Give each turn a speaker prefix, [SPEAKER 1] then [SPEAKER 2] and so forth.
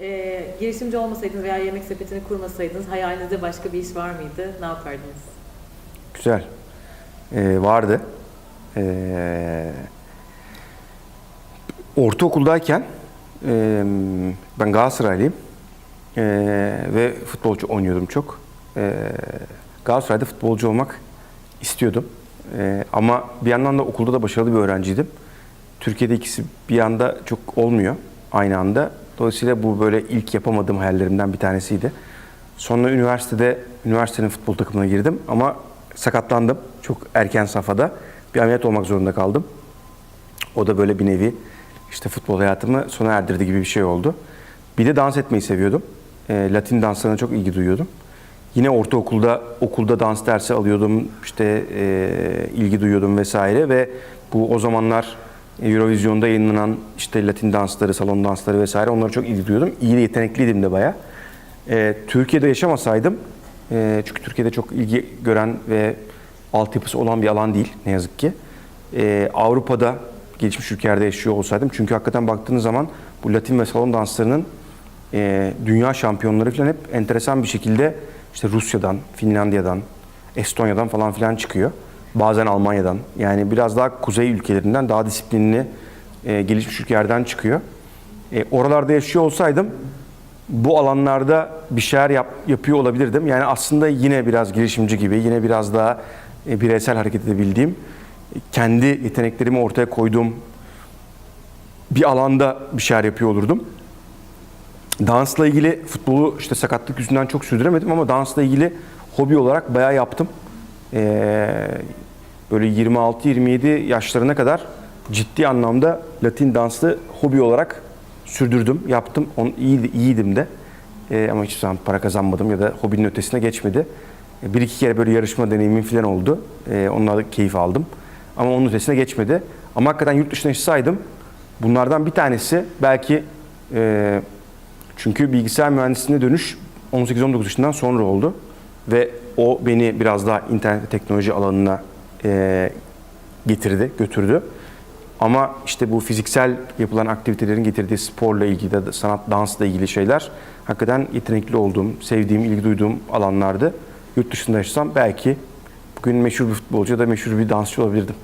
[SPEAKER 1] Ee, girişimci olmasaydınız veya yemek sepetini kurmasaydınız hayalinizde başka bir iş var mıydı? Ne yapardınız?
[SPEAKER 2] Güzel. Ee, vardı. Ee, ortaokuldayken e, ben Galatasaraylıyım. Ee, ve futbolcu oynuyordum çok. Ee, Galatasaray'da futbolcu olmak istiyordum. Ee, ama bir yandan da okulda da başarılı bir öğrenciydim. Türkiye'de ikisi bir anda çok olmuyor aynı anda. Dolayısıyla bu böyle ilk yapamadığım hayallerimden bir tanesiydi. Sonra üniversitede, üniversitenin futbol takımına girdim ama sakatlandım çok erken safhada. Bir ameliyat olmak zorunda kaldım. O da böyle bir nevi işte futbol hayatımı sona erdirdi gibi bir şey oldu. Bir de dans etmeyi seviyordum. Ee, Latin danslarına çok ilgi duyuyordum. Yine ortaokulda okulda dans dersi alıyordum, işte e, ilgi duyuyordum vesaire ve bu o zamanlar Eurovision'da yayınlanan işte Latin dansları, salon dansları vesaire onlara çok ilgi duyuyordum. İyi de yetenekliydim de bayağı. Ee, Türkiye'de yaşamasaydım, e, çünkü Türkiye'de çok ilgi gören ve altyapısı olan bir alan değil ne yazık ki. Ee, Avrupa'da, gelişmiş ülkelerde yaşıyor olsaydım, çünkü hakikaten baktığınız zaman bu Latin ve salon danslarının e, dünya şampiyonları falan hep enteresan bir şekilde işte Rusya'dan, Finlandiya'dan, Estonya'dan falan filan çıkıyor. Bazen Almanya'dan. Yani biraz daha kuzey ülkelerinden daha disiplinli e, gelişmiş ülkelerden çıkıyor. E, oralarda yaşıyor olsaydım bu alanlarda bir şeyler yap, yapıyor olabilirdim. Yani aslında yine biraz girişimci gibi, yine biraz daha e, bireysel hareket edebildiğim, kendi yeteneklerimi ortaya koyduğum bir alanda bir şeyler yapıyor olurdum. Dansla ilgili futbolu işte sakatlık yüzünden çok sürdüremedim ama dansla ilgili hobi olarak bayağı yaptım. Ee, böyle 26-27 yaşlarına kadar ciddi anlamda Latin danslı hobi olarak sürdürdüm, yaptım. Onu iyiydi, iyiydim de. Ee, ama hiçbir zaman para kazanmadım ya da hobinin ötesine geçmedi. Ee, Bir iki kere böyle yarışma deneyimim falan oldu. Onunla da keyif aldım. Ama onun ötesine geçmedi. Ama hakikaten yurt dışına yaşasaydım bunlardan bir tanesi belki e, çünkü bilgisayar mühendisliğine dönüş 18-19 yaşından sonra oldu. Ve o beni biraz daha internet teknoloji alanına e, getirdi, götürdü. Ama işte bu fiziksel yapılan aktivitelerin getirdiği sporla ilgili, de sanat, dansla ilgili şeyler hakikaten yetenekli olduğum, sevdiğim, ilgi duyduğum alanlardı. Yurt dışında yaşasam belki bugün meşhur bir futbolcu ya da meşhur bir dansçı olabilirdim.